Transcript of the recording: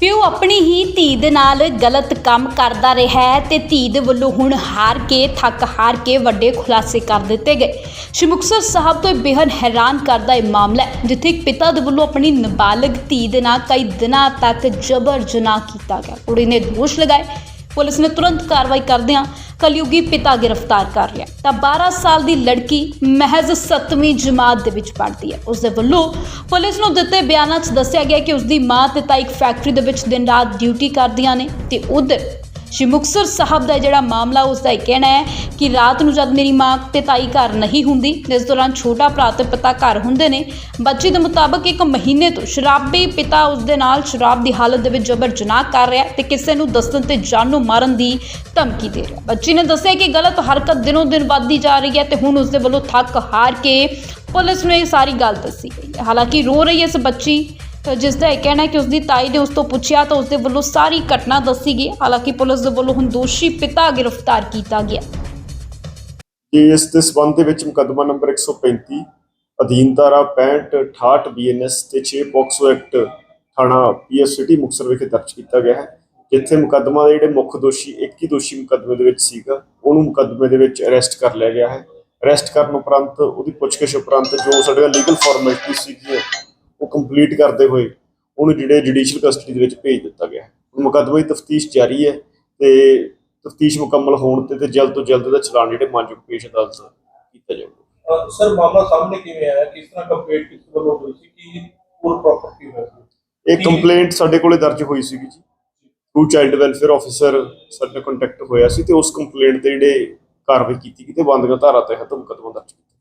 ਪਿਓ ਆਪਣੀ ਹੀ ਧੀ ਦੇ ਨਾਲ ਗਲਤ ਕੰਮ ਕਰਦਾ ਰਿਹਾ ਹੈ ਤੇ ਧੀ ਦੇ ਵੱਲੋਂ ਹੁਣ ਹਾਰ ਕੇ, ਥੱਕ ਹਾਰ ਕੇ ਵੱਡੇ ਖੁਲਾਸੇ ਕਰ ਦਿੱਤੇ ਗਏ। ਸ਼੍ਰੀ ਮੁਕਤਸਰ ਸਾਹਿਬ ਤੋਂ ਇਹ ਬੇਹੱਦ ਹੈਰਾਨ ਕਰਦਾ ਇਹ ਮਾਮਲਾ ਹੈ, ਜਿੱਥੇ ਇੱਕ ਪਿਤਾ ਦੇ ਵੱਲੋਂ ਆਪਣੀ ਨਾਬਾਲਗ ਧੀ ਦੇ ਨਾਲ ਕਈ ਦਿਨਾਂ ਤੱਕ ਜਬਰ ਜਨਾਹ ਕੀਤਾ ਗਿਆ। ਕੁੜੀ ਨੇ ਦੋਸ਼ ਲਗਾਏ। ਪੁਲਿਸ ਨੇ ਤੁਰੰਤ ਕਾਰਵਾਈ ਕਰਦਿਆਂ ਕਲਯੁਗੀ ਪਿਤਾ ਗ੍ਰਿਫਤਾਰ ਕਰ ਲਿਆ ਤਾਂ 12 ਸਾਲ ਦੀ ਲੜਕੀ ਮਹਿਜ਼ 7ਵੀਂ ਜਮਾਤ ਦੇ ਵਿੱਚ ਪੜ੍ਹਦੀ ਹੈ। ਉਸ ਦੇ ਵੱਲੋਂ ਪੁਲਿਸ ਨੂੰ ਦਿੱਤੇ ਬਿਆਨਾਂ 'ਚ ਦੱਸਿਆ ਗਿਆ ਕਿ ਉਸ ਦੀ ਮਾਂ ਤੇ ਤਾਈ ਇੱਕ ਫੈਕਟਰੀ ਦੇ ਵਿੱਚ ਦਿਨ ਰਾਤ ਡਿਊਟੀ ਕਰਦੀਆਂ ਨੇ ਤੇ ਉਧਰ ਸ਼੍ਰੀ ਮੁਕਤਸਰ ਸਾਹਿਬ ਦਾ ਜਿਹੜਾ ਮਾਮਲਾ ਉਸ ਦਾ ਇਹ ਕਹਿਣਾ ਹੈ ਕਿ ਰਾਤ ਨੂੰ ਜਦ ਮੇਰੀ ਮਾਂ ਤੇ ਤਾਈ ਘਰ ਨਹੀਂ ਹੁੰਦੀ ਇਸ ਦੌਰਾਨ ਛੋਟਾ ਭਰਾ ਤੇ ਪਿਤਾ ਘਰ ਹੁੰਦੇ ਨੇ, ਬੱਚੀ ਦੇ ਮੁਤਾਬਕ ਇੱਕ ਮਹੀਨੇ ਤੋਂ ਸ਼ਰਾਬੀ ਪਿਤਾ ਉਸ ਦੇ ਨਾਲ ਸ਼ਰਾਬ ਦੀ ਹਾਲਤ ਦੇ ਵਿੱਚ ਜਬਰ ਜਨਾਹ ਕਰ ਰਿਹਾ ਹੈ ਤੇ ਕਿਸੇ ਨੂੰ ਦੱਸਣ ਤੇ ਜਾਨੋਂ ਮਾਰਨ ਦੀ ਧਮਕੀ ਦੇ ਰਿਹਾ ਬੱਚੀ ਨੇ ਦੱਸਿਆ ਕਿ ਗਲਤ ਹਰਕਤ ਦਿਨੋਂ ਦਿਨ ਵੱਧਦੀ ਜਾ ਰਹੀ ਹੈ ਤੇ ਹੁਣ ਉਸ ਦੇ ਵੱਲੋਂ ਥੱਕ ਹਾਰ ਕੇ ਪੁਲਿਸ ਨੂੰ ਇਹ ਸਾਰੀ ਗੱਲ ਦੱਸੀ ਗਈ ਹੈ। ਹਾਲਾਂਕਿ ਰੋ ਰਹੀ ਹੈ ਇਸ ਬੱਚੀ ਤਾਂ ਜਿਸ ਦਾ ਇਹ ਕਹਿਣਾ ਹੈ ਕਿ ਉਸ ਦੀ ਤਾਈ ਨੇ ਉਸ ਤੋਂ ਪੁੱਛਿਆ ਤਾਂ ਉਸ ਦੇ ਵੱਲੋਂ ਸਾਰੀ ਘਟਨਾ ਦੱਸੀ ਗਈ ਹਾਲਾਂਕਿ ਪੁਲਿਸ ਦੇ ਵੱਲੋਂ ਹੁਣ ਦੋਸ਼ੀ ਪਿਤਾ ਗ੍ਰਿਫਤਾਰ ਕੀਤਾ ਗਿਆ। ਕਿ ਇਸ ਦੇ ਸਬੰਧ ਦੇ ਵਿੱਚ ਮੁਕੱਦਮਾ ਨੰਬਰ 135 ਅਧੀਨ ਧਾਰਾ 65 68 ਬੀਐਨਐਸ ਤੇ 6 ਪੋਕਸੋ ਐਕਟ ਥਾਣਾ ਪੀਐਸ ਸਿਟੀ ਮੁਕਤਸਰ ਵਿਖੇ ਦਰਜ ਕੀਤਾ ਗਿਆ ਹੈ, ਜਿੱਥੇ ਮੁਕੱਦਮਾ ਦੇ ਜਿਹੜੇ ਮੁੱਖ ਦੋਸ਼ੀ, ਇੱਕ ਹੀ ਦੋਸ਼ੀ ਮੁਕੱਦਮੇ ਦੇ ਵਿੱਚ ਸੀਗਾ, ਉਹਨੂੰ ਮੁਕੱਦਮੇ ਦੇ ਵਿੱਚ ਅਰੈਸਟ ਕਰ ਲਿਆ ਗਿਆ ਹੈ। ਅਰੈਸਟ ਕਰਨ ਉਪਰੰਤ ਉਹਦੀ ਪੁੱਛਗਿੱਛ ਉਪਰੰਤ ਜੋ ਸਾਡੇ ਲੀਗਲ ਫਾਰਮੈਲਿਟੀ ਸੀਗੀ ਕੰਪਲੀਟ ਕਰਦੇ ਹੋਏ ਉਹਨੂੰ ਜਿਹੜੇ ਜੁਡੀਸ਼ੀਅਲ ਕਸਟਡੀ ਦੇ ਵਿੱਚ ਭੇਜ ਦਿੱਤਾ ਗਿਆ ਮੁਕੱਦਮੇ ਦੀ ਤਫਤੀਸ਼ ਜਾਰੀ ਹੈ ਤੇ ਤਫਤੀਸ਼ ਮੁਕੰਮਲ ਹੋਣ ਤੇ ਤੇ ਜਲਦ ਤੋਂ ਜਲਦ ਦਾ ਚਲਾਨ ਜਿਹੜੇ ਮਾਨਯੋਗ ਪੇਸ਼ ਅਦਾਲਤ ਕੀਤਾ ਜਾਊਗਾ। ਸਰ ਮਾਮਲਾ ਸਾਹਮਣੇ ਕਿਵੇਂ ਆਇਆ? ਕਿਸ ਤਰ੍ਹਾਂ ਕੰਪਲੀਟ ਕਿਸ ਵੱਲੋਂ ਹੋਈ ਸੀ? ਕਿ ਪੂਰ ਪ੍ਰੋਪਰਟੀ ਹੋਈ ਸੀ? ਇਹ ਕੰਪਲੇਂਟ ਸਾਡੇ ਕੋਲੇ ਦਰਜ ਹੋਈ ਸੀਗੀ ਜੀ। ਟੂ ਚਾਈਲਡ ਵੈਲਫੇਅਰ ਆਫੀਸਰ ਸਾਡੇ ਨਾਲ ਕੰਟੈਕਟ ਹੋਇਆ ਸੀ ਤੇ ਉਸ ਕੰਪਲੇਂਟ ਤੇ ਜਿਹੜੇ ਕਾਰਵਾਈ ਕੀਤੀ ਗਈ ਤੇ ਬੰਦਗਾ ਧਾਰਾ ਤਹਿਤ ਮੁਕੱਦਮਾ ਦਰਜ